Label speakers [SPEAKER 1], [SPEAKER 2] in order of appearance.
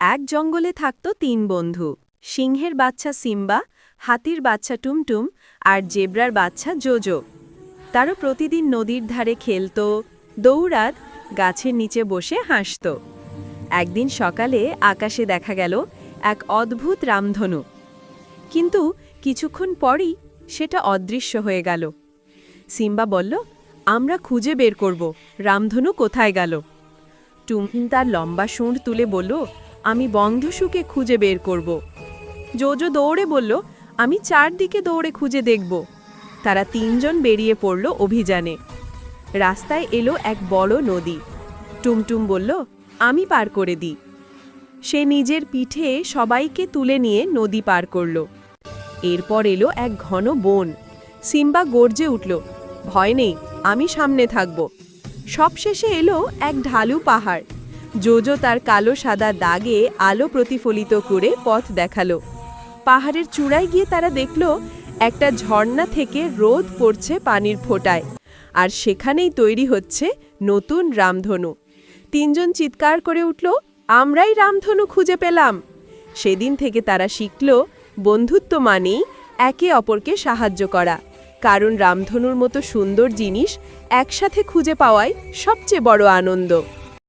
[SPEAKER 1] এক জঙ্গলে থাকত তিন বন্ধু, সিংহের বাচ্চা সিম্বা, হাতির বাচ্চা টুমটুম আর জেব্রার বাচ্চা জোজো। তারা প্রতিদিন নদীর ধারে খেলত, দৌড়াত, গাছের নিচে বসে হাসত। একদিন সকালে আকাশে দেখা গেল এক অদ্ভুত রামধনু। কিন্তু কিছুক্ষণ পরই সেটা অদৃশ্য হয়ে গেল। সিম্বা বলল, আমরা খুঁজে বের করব, রামধনু কোথায় গেল? টুমহিন তার লম্বা সুঁড় তুলে বলল আমি বন্ধুসুকে খুঁজে বের করব। জোজো দৌড়ে বলল, আমি চারদিকে দৌড়ে খুঁজে দেখব। তারা তিনজন বেরিয়ে পড়ল অভিযানে। রাস্তায় এলো এক বড় নদী। টুমটুম বলল, আমি পার করে দিই। সে নিজের পিঠে সবাইকে তুলে নিয়ে নদী পার করল। এরপর এলো এক ঘন বন। সিম্বা গর্জে উঠল, ভয় নেই, আমি সামনে থাকব। সবশেষে এলো এক ঢালু পাহাড়। জোজো তার কালো সাদা দাগে আলো প্রতিফলিত করে পথ দেখাল। পাহাড়ের চূড়ায় গিয়ে তারা দেখল, একটা ঝর্ণা থেকে রোদ পড়ছে পানির ফোঁটায়, আর সেখানেই তৈরি হচ্ছে নতুন রামধনু। তিনজন চিৎকার করে উঠল, আমরাই রামধনু খুঁজে পেলাম। সেদিন থেকে তারা শিখল, বন্ধুত্ব মানেই একে অপরকে সাহায্য করা। কারণ রামধনুর মতো সুন্দর জিনিস একসাথে খুঁজে পাওয়াই সবচেয়ে বড় আনন্দ।